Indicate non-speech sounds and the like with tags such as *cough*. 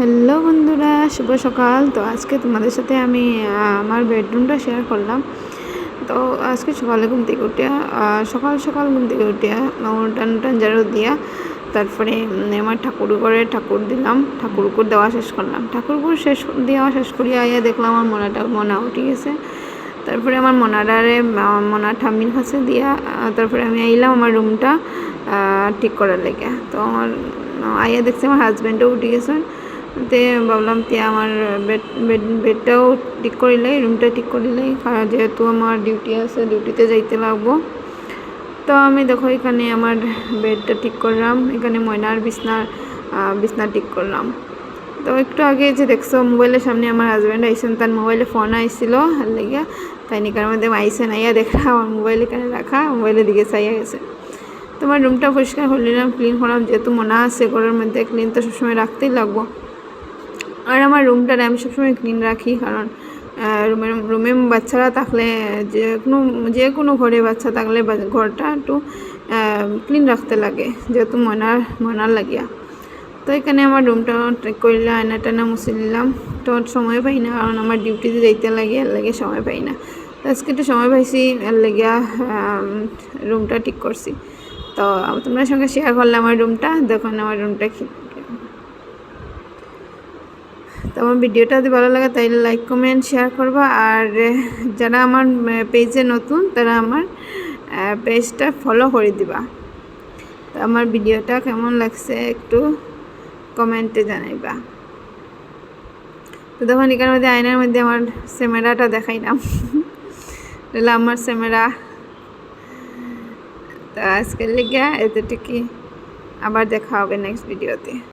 Hello বন্ধুরা, শুভ সকাল। তো আজকে তোমাদের সাথে আমি আমার বেডরুমটা শেয়ার করলাম। তো আজকে সকালে ঘুম থেকে উঠিয়া সকাল সকাল ঘুম থেকে উঠিয়া উঠান উঠান ঝাড়ু দিয়া তারপরে আমার ঠাকুর ঘরে ঠাকুর দিলাম। ঠাকুর উপর দেওয়া শেষ করলাম। ঠাকুর উপর শেষ দেওয়া শেষ করিয়া আইয়া দেখলাম আমার মনাটা, মনা উঠে গেছে। তারপরে আমার মনাডারে মনা ঠাম্মির কাছে দিয়া তারপরে আমি আইলাম আমার রুমটা ঠিক করার লেগে। তো আমার, আইয়া দেখছি আমার হাজব্যান্ডও উঠে গেছে তে ভাবলাম তে আমার বেড বেড বেডটাও ঠিক করিলাই রুমটা ঠিক কারণ যেহেতু আমার ডিউটি আছে ডিউটিতে যাইতে লাগবো। তো আমি দেখো এখানে আমার বেডটা ঠিক করলাম, এখানে ময়নার বিছনার বিছনা ঠিক করলাম। তো একটু আগে যে দেখছ, মোবাইলের সামনে আমার হাজব্যান্ড আইসেন তার মোবাইলে ফোন আইছিল আর লেগে তাই নিকার মধ্যে আইসেন আইয়া দেখা আমার মোবাইল এখানে রাখা, মোবাইলের দিকে চাইয়া গেছে। তোমার রুমটা পরিষ্কার করলাম ক্লিন করলাম যেহেতু মনে আছে ঘরের মধ্যে ক্লিন তো সবসময় রাখতেই লাগবো। আর আমার রুমটা আমি সবসময় ক্লিন রাখি, কারণ রুমের, রুমে বাচ্চারা থাকলে, যে কোনো যে কোনো ঘরে বাচ্চা থাকলে ঘরটা একটু ক্লিন রাখতে লাগে, যেহেতু ময়নার ময়নার লাগিয়া। তো এখানে আমার রুমটা ঠিক করলে আয়না টানা মুছে নিলাম। তো সময় পাই না, কারণ আমার ডিউটিতে যাইতে লাগে, এর লাগে সময় পাই না। তো আজকে একটু সময় পাইছি, এর লাগিয়া রুমটা ঠিক করছি। তো তোমার সঙ্গে শেয়ার করলাম আমার রুমটা দেখুন আমার রুমটা তো আমার ভিডিওটা যদি ভালো লাগে তাইলে লাইক কমেন্ট শেয়ার করবা। আর যারা আমার পেজে নতুন, তারা আমার পেজটা ফলো করে দিবা। তো আমার ভিডিওটা কেমন লাগছে একটু কমেন্টে জানাইবা। তো তখন এখানের মধ্যে, আয়নার মধ্যে আমার ক্যামেরাটা দেখাইলাম। *laughs* এটা আমার ক্যামেরা তো আজকের লেগে এতটুকুই। আবার দেখা হবে নেক্সট ভিডিওতে